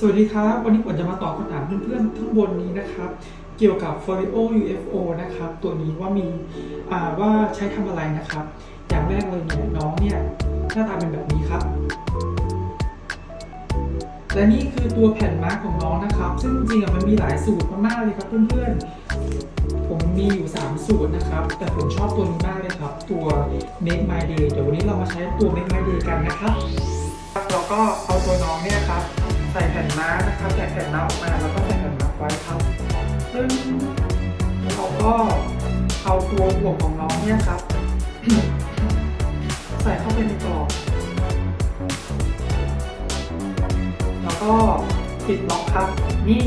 สวัสดีครับ วันนี้ผมจะมาตอบคำถามเพื่อนๆทั้งบนนี้นะครับ เกี่ยวกับ f o r i o UFO นะครับ ตัวนี้ว่ามีว่าใช้ทำอะไรนะครับ อย่างแรกเลยเนี่ยน้องเนี่ยหน้าตาเป็นแบบนี้ครับ และนี่คือตัวแผ่นมาร์กของน้องนะครับ ซึ่งจริงๆมันมีหลายสูตรมากๆเลยครับเพื่อนๆ ผมมีอยู่ 3 สูตรนะครับ แต่ผมชอบตัวนี้มากเลยครับ ตัว Make My Day เดี๋ยววันนี้เรามาใช้ตัว Make My Day กันนะครับเราก็เอาตัวน้องเนี่ยครับ ส่แผ่นม้านะครับแกะแผ่นม้าออกมาแล้วก็ใส่แผ่นม้าไว้ครับซึ่งเราก็เอาตัวห่วของน้องเนี่ยครับ ใส่เข้าไปในกรอบแล้วก็ปิดล็อกครับ นี่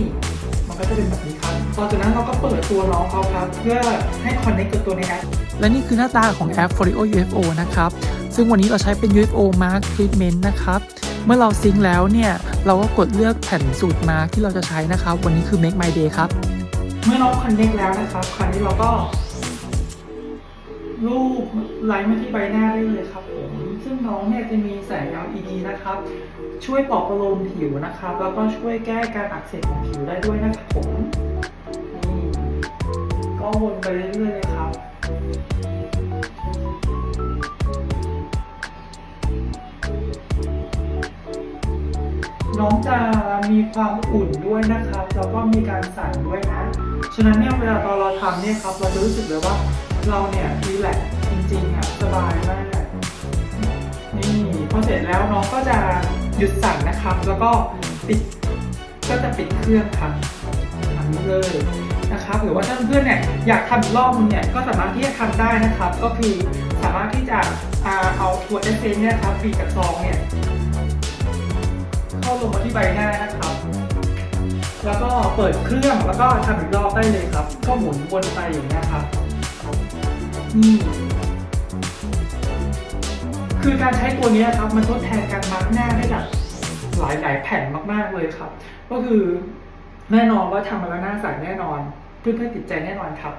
มันก็จะเป็นแบบนี้ครับต่อจากนั้นเราก็เปิดตัวน้องเขาครับ เพื่อให้คอนเนคกับตัวในแอปและนี่คือหน้าตาของแอป f o r i o UFO นะครับ ซึ่งวันนี้เราใช้เป็น UFO Mark Treatment นะครับ เมื่อเราซิงค์แล้วเนี่ย เราก็กดเลือกแผ่นสูตรมาร์กที่เราจะใช้นะครับ วันนี้คือ Make My Day ครับ เมื่อน้องคอนเนคแล้วนะครับ คราวนี้เราก็รูปไลท์มาที่ใบหน้าได้เลยครับผมซึ่งน้องเนี่ยจะมีแสง LED นะครับ ช่วยปลอบประโลมผิวนะครับ แล้วก็ช่วยแก้การอักเสบของผิวได้ด้วยนะครับผมนี่ก็วนไปเรื่อยๆเลยครับ น้องจะมีความอุ่นด้วยนะครับแล้วก็มีการสั่นด้วยนะ ฉะนั้นเนี่ยเวลาตอนเราทำเนี่ยครับเราจะรู้สึกเลยว่าเราเนี่ยรีแลกซ์จริงๆอะสบายมากนี่พอเสร็จแล้วน้องก็จะหยุดสั่นนะครับ แล้วก็ปิดก็จะปิดเครื่องครับทำนี้เลยนะครับ หรือว่าถ้าเพื่อนๆเนี่ยอยากทำอีกรอบนึงเนี่ยก็สามารถที่จะทำได้นะครับ ก็คือสามารถที่จะเอาตัวเอสเซนเนี่ยครับบีบกับซองเนี่ย เข้าลงมาที่ใบหน้านะครับ แล้วก็เปิดเครื่องแล้วก็ทำอีกรอบได้เลยครับ ก็หมุนวนไปอย่างนี้ครับนี่คือการใช้ตัวนี้ครับมันทดแทนการมาร์กหน้าได้แบบหลายหลายแผ่นมากๆเลยครับ ก็คือแน่นอนว่าทำมาแล้วหน้าใสแน่นอนเพื่อนๆติดใจแน่นอนครับ